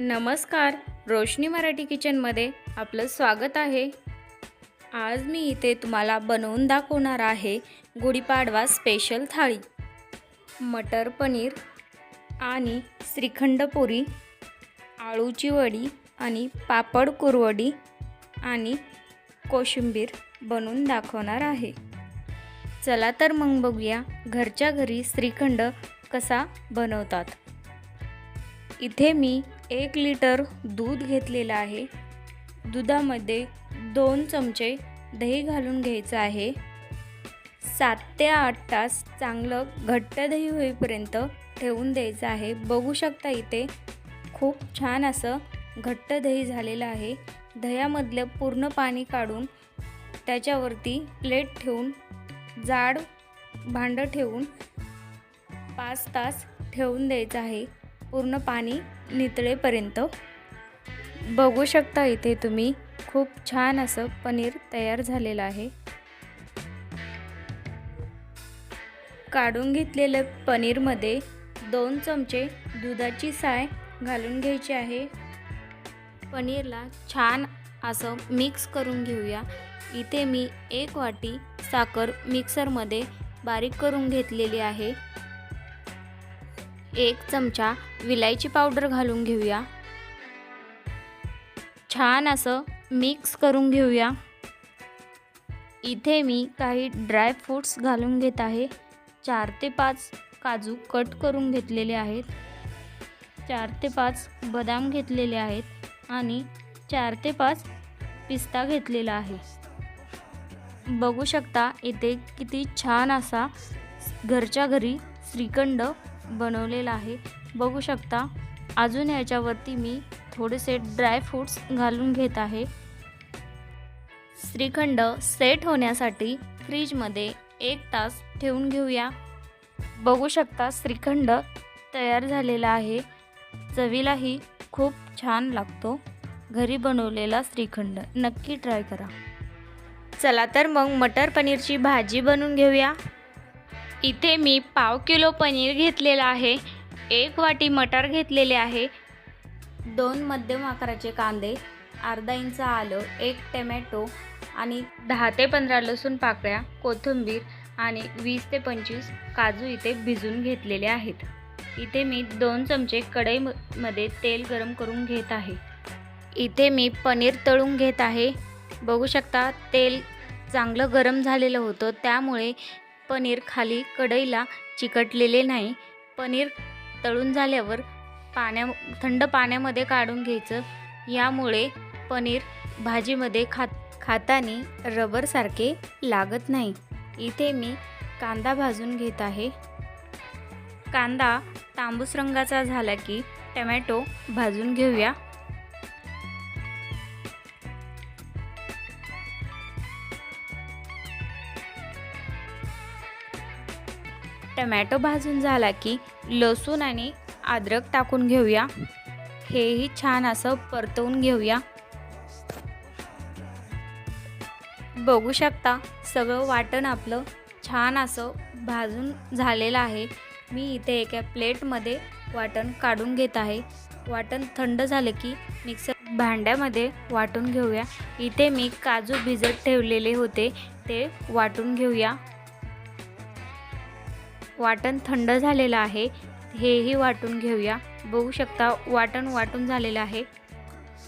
नमस्कार. रोशनी मराठी किचनमध्ये आपलं स्वागत आहे. आज मी इथे तुम्हाला बनवून दाखवणार आहे गुढीपाडवा स्पेशल थाळी. मटर पनीर आणि श्रीखंड पुरी आळूची वडी आणि पापड कुरवडी आणि कोशिंबीर बनवून दाखवणार आहे. चला तर मग बघूया घरच्या घरी श्रीखंड कसा बनवतात. इथे मी एक लिटर दूध घेतलेलं आहे. दुधामध्ये दोन चमचे दही घालून घ्यायचं आहे. सात ते आठ तास चांगलं घट्ट दही होईपर्यंत ठेवून द्यायचं आहे. बघू शकता इथे खूप छान असं घट्ट दही झालेलं आहे. दह्यामधलं पूर्ण पाणी काढून त्याच्यावरती प्लेट ठेवून जाड भांडं ठेवून पाच तास ठेवून द्यायचं आहे. पूर्ण पाणी नितळेपर्यंत. बघू शकता इथे तुम्ही खूप छान असं पनीर तयार झालेलं आहे. काढून घेतलेलं पनीरमध्ये दोन चमचे दुधाची साय घालून घ्यायची आहे. पनीरला छान असं मिक्स करून घेऊया. इथे मी एक वाटी साखर मिक्सरमध्ये बारीक करून घेतलेली आहे. एक चमचा विलायची पावडर घालून घेऊया. छान असं मिक्स करून घेऊया. इथे मी काही ड्राय फ्रूट्स घालून घेत आहे. चार ते पाच काजू कट करून घेतलेले आहेत. चार ते पाच बदाम घेतलेले आहेत आणि चार ते पाच पिस्ता घेतलेला आहे. बघू शकता इथे किती छान असा घरच्या घरी श्रीखंड बनवलेला आहे. बघू शकता अजून याच्यावरती मी थोडेसे ड्रायफ्रूट्स घालून घेत आहे. श्रीखंड सेट होण्यासाठी फ्रीजमध्ये एक तास ठेवून घेऊया. बघू शकता श्रीखंड तयार झालेला आहे. चवीलाही खूप छान लागतो. घरी बनवलेला श्रीखंड नक्की ट्राय करा. चला तर मग मटर पनीरची भाजी बनवून घेऊया. इथे मी पाव किलो पनीर घेतलेलं आहे एक वाटी मटर घेतलेले आहे दोन मध्यम आकाराचे कांदे अर्धा इंच आलं एक टमॅटो आणि दहा ते पंधरा लसूण पाकळ्या कोथिंबीर आणि वीस ते पंचवीस काजू इथे भिजून घेतलेले आहेत. इथे मी दोन चमचे कढईमध्ये तेल गरम करून घेत आहे. इथे मी पनीर तळून घेत आहे. बघू शकता तेल चांगलं गरम झालेलं होतं त्यामुळे पनीर खाली कढईला चिकटलेले नाही. पनीर तळून झाल्यावर पाण्या थंड पाण्यामध्ये काढून घ्यायचं. यामुळे पनीर भाजीमध्ये खात खातानी रबरसारखे लागत नाही. इथे मी कांदा भाजून घेत आहे. कांदा तांबूस रंगाचा झाला की टमॅटो भाजून घेऊया. टमॅटो भाजून झाला की लसूण आणि अद्रक टाकून घेऊया. हेही छान असं परतवून घेऊया. बघू शकता सगळं वाटण आपलं छान असं भाजून झालेलं आहे. मी इथे एका प्लेटमध्ये वाटण काढून घेत आहे. वाटण थंड झालं की मिक्सर भांड्यामध्ये वाटून घेऊया. इथे मी काजू भिजत ठेवलेले होते ते वाटून घेऊया. वाटण थंड झालेलं आहे हेही वाटून घेऊया. बघू शकता वाटण वाटून झालेलं आहे.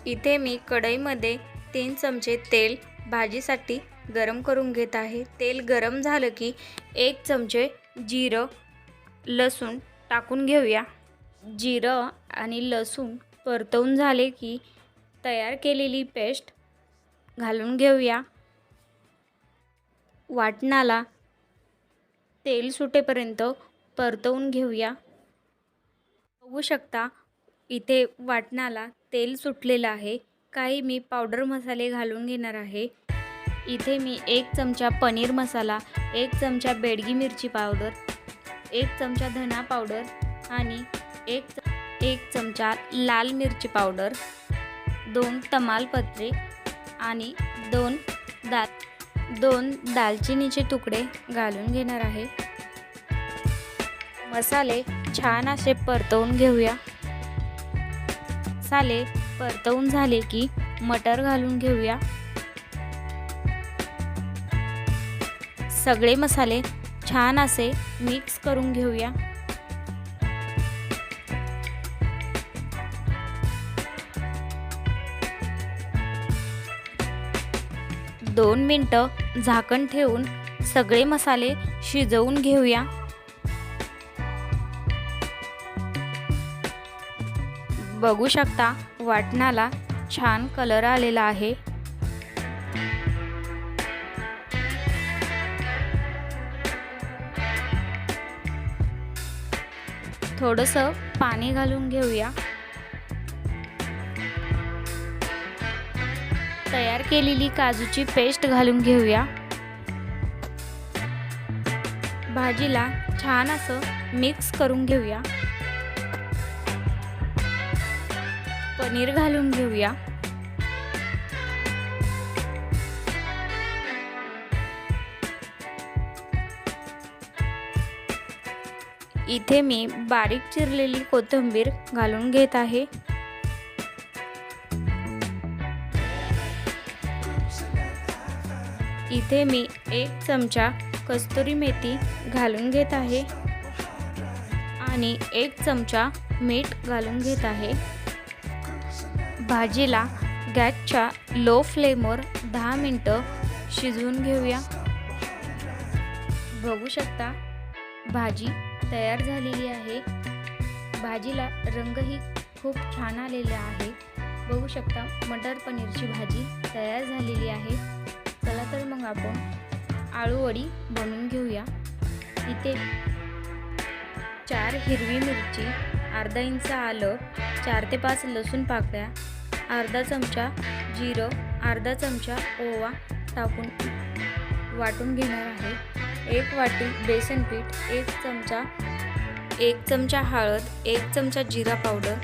इथे मी कढईमध्ये तीन चमचे तेल भाजीसाठी गरम करून घेत आहे. तेल गरम झालं की एक चमचे जिरं लसूण टाकून घेऊया. जिरं आणि लसूण परतवून झाले की तयार केलेली पेस्ट घालून घेऊया. वाटणाला तेल सुटेपर्यंत परतवून घेऊया. बघू शकता इथे वाटणाला तेल सुटलेलं आहे. काही मी पावडर मसाले घालून घेणार आहे. इथे मी एक चमचा पनीर मसाला एक चमचा बेडगी मिरची पावडर एक चमचा धना पावडर आणि एक च एक चमचा लाल मिरची पावडर दोन तमालपत्रे आणि दोन दात दोन दालचिनीचे तुकडे घालून घेणार आहे. मसाले छान असे परतवून घेऊया. मसाले परतवून झाले की मटर घालून घेऊया. सगळे मसाले छान असे मिक्स करून घेऊया. दोन मिनटं झाकण ठेवून सगळे मसाले शिजवून घेऊया. बघू शकता वाटणाला छान कलर आलेला आहे. थोडंसं पाणी घालून घेऊया. तयार केलेली काजूची पेस्ट घालून घेऊया. भाजीला छान असं मिक्स करून घेऊया. पनीर घालून घेऊया. इथे मी बारीक चिरलेली कोथिंबीर घालून घेत आहे. इथे मी एक चमचा कस्तुरी मेथी घालून घेत आहे. आणि एक चमचा मीठ घालून घेत आहे. भाजीला गॅसच्या लो फ्लेमवर दहा मिनटं शिजवून घेऊया. बघू शकता भाजी तयार झालेली आहे. भाजीला रंगही खूप छान आलेला आहे. बघू शकता मटर पनीरची भाजी तयार झालेली आहे. चला तर मग आपण आळूवडी बनवून घेऊया. इथे चार हिरवी मिरची अर्धा इंच आलं चार ते पाच लसूण पाकळ्या अर्धा चमचा जिरं अर्धा चमचा ओवा टाकून वाटून घेणार आहे. एक वाटी बेसन पीठ एक चमचा एक चमचा हळद एक चमचा जिरा पावडर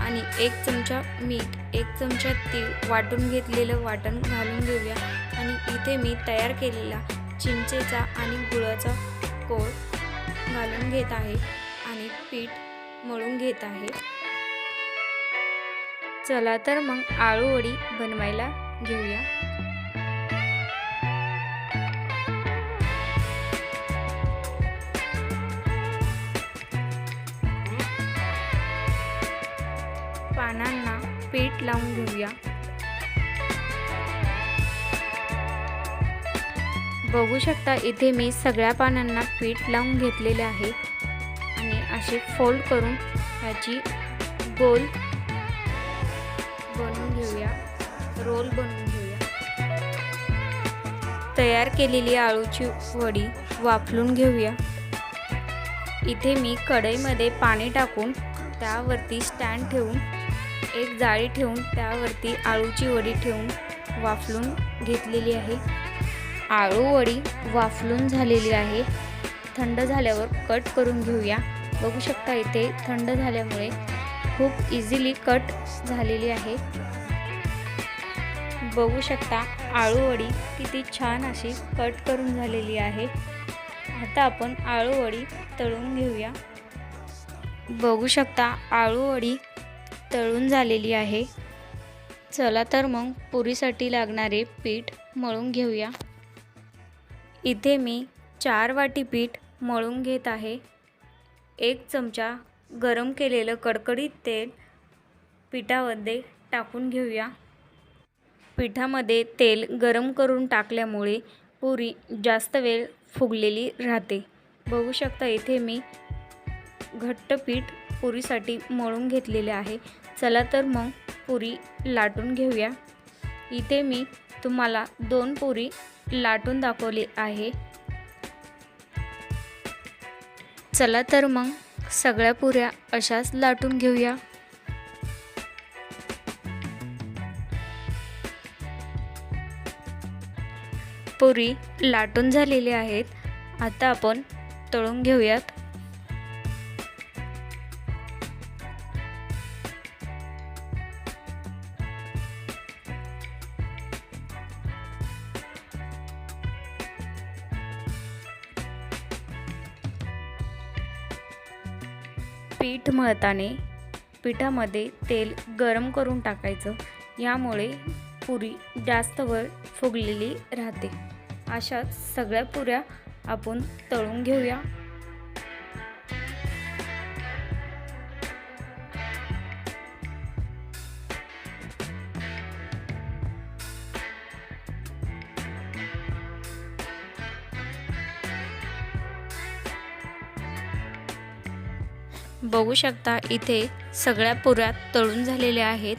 आणि एक चमचा मीठ एक चमचा तीळ वाटून घेतलेलं वाटण घालून घेऊया. इथे मी तयार केलेला चिंचेचा आणि गुळाचा कोळ घालून घेत आहे आणि पीठ मळून घेत आहे. चला तर मग आळूवडी बनवायला घेऊया. पानांना पीठ लावून घेऊया. बघू शकता इथे मी सगळ्या पानांना पीठ लावून घेतलेले आहे. आणि असे फोल्ड करून ह्याची गोल बनवून घेऊया. रोल बनवून घेऊया. तयार केलेली आळूची वडी वाफलून घेऊया. इथे मी कढईमध्ये पाणी टाकून त्यावरती स्टँड ठेवून एक जाळी ठेवून त्यावरती आळूची वडी ठेवून वाफलून घेतलेली आहे. आळूवडी वाफलून झालेली आहे. थंड झाल्यावर कट करून घेऊया. बघू शकता इथे थंड झाल्यामुळे खूप इझिली कट झालेली आहे. बघू शकता आळूवडी किती छान अशी कट करून झालेली आहे. आता आपण आळूवडी तळून घेऊया. बघू शकता आळूवडी तळून झालेली आहे. चला तर मग पुरीसाठी लागणारे पीठ मळून घेऊया. इथे मी चार वाटी पीठ मळून घेत आहे. एक चमचा गरम केलेलं कडकडीत तेल पिठामध्ये टाकून घेऊया. पिठामध्ये तेल गरम करून टाकल्यामुळे पुरी जास्त वेळ फुगलेली राहते. बघू शकता इथे मी घट्ट पीठ पुरीसाठी मळून घेतलेले आहे. चला तर मग पुरी लाटून घेऊया. इथे मी तुम्हाला दोन पुरी लाटून दाखवली आहे. चला तर मग सगळ्या पुऱ्या अशाच लाटून घेऊया. पुरी लाटून झालेली आहेत. आता आपण तळून घेऊयात. पीठ मळताने पिठामध्ये तेल गरम करून टाकायचं. यामुळे पुरी जास्त वेळ फुगलेली राहते. अशाच सगळ्या पुऱ्या आपण तळून घेऊया. बघू शकता इथे सगळ्या पुऱ्यात तळून झालेल्या आहेत.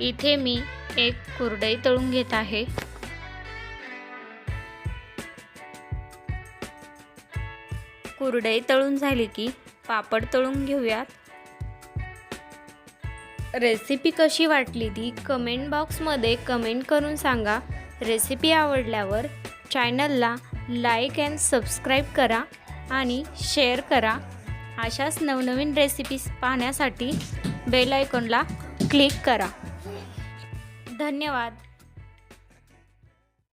इथे मी एक कुरडई तळून घेत आहे. कुरडई तळून झाली की पापड तळून घेऊयात. रेसिपी कशी वाटली ती कमेंट बॉक्समध्ये कमेंट करून सांगा. रेसिपी आवडल्यावर चॅनलला लाईक अँड सबस्क्राईब करा आणि शेअर करा. अशाच नवनवीन रेसिपीज पाहण्यासाठी बेल आयकॉनला क्लिक करा. धन्यवाद.